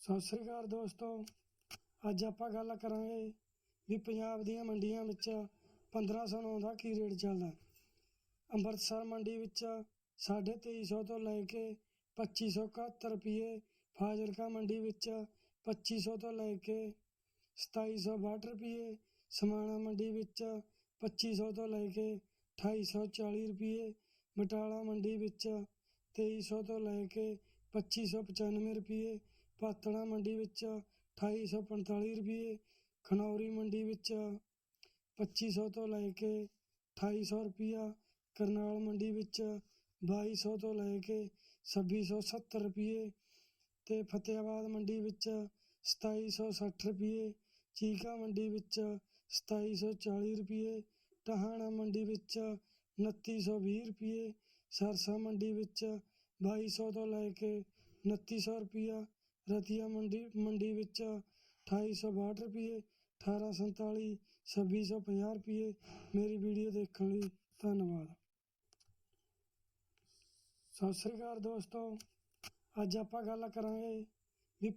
ਸਤਿ ਸ੍ਰੀ ਅਕਾਲ ਦੋਸਤੋ। ਅੱਜ ਆਪਾਂ ਗੱਲ ਕਰਾਂਗੇ ਵੀ ਪੰਜਾਬ ਦੀਆਂ ਮੰਡੀਆਂ ਵਿੱਚ 1509 ਦਾ ਕੀ ਰੇਟ ਚੱਲਦਾ ਅੰਮ੍ਰਿਤਸਰ ਮੰਡੀ ਵਿੱਚ 2350 ਤੋਂ ਲੈ ਕੇ 2571 ਰੁਪਏ, ਫਾਜ਼ਿਲਕਾ ਮੰਡੀ ਵਿੱਚ 2500 ਤੋਂ ਲੈ ਕੇ 2762 ਰੁਪਏ, ਸਮਾਣਾ ਮੰਡੀ ਵਿੱਚ 2500 ਤੋਂ ਲੈ ਕੇ 2840 ਰੁਪਏ, ਬਟਾਲਾ ਮੰਡੀ ਵਿੱਚ 2300 ਤੋਂ ਲੈ ਕੇ 2595 ਰੁਪਏ ਪਾਤੜਾ ਮੰਡੀ ਵਿੱਚ 2845 ਰੁਪਏ, ਖਨੌਰੀ ਮੰਡੀ ਵਿੱਚ 2500 ਤੋਂ ਲੈ ਕੇ 2800 ਰੁਪਿਆ ਕਰਨਾਲ ਮੰਡੀ ਵਿੱਚ 2200 ਤੋਂ ਲੈ ਕੇ 2670 ਰੁਪਏ ਤੇ ਫਤਿਆਬਾਦ ਮੰਡੀ ਵਿੱਚ 2760 ਰੁਪਏ, ਚੀਕਾ ਮੰਡੀ ਵਿੱਚ 2740 ਰੁਪਏ, ਟਹਾਣਾ ਮੰਡੀ ਵਿੱਚ 2920 ਰੁਪਏ, ਸਰਸਾ ਮੰਡੀ ਵਿੱਚ 2200 ਤੋਂ ਲੈ ਕੇ 2900 ਰੁਪਿਆ ਰਤੀਆ ਮੰਡੀ ਮੰਡੀ ਵਿੱਚ 2862 ਰੁਪਏ 1847 2650 ਰੁਪਏ ਮੇਰੀ ਵੀਡੀਓ ਦੇਖਣ ਲਈ ਧੰਨਵਾਦ। ਸਤਿ ਸ੍ਰੀ ਅਕਾਲ ਦੋਸਤੋ। ਅੱਜ ਆਪਾਂ ਗੱਲ ਕਰਾਂਗੇ ਵੀ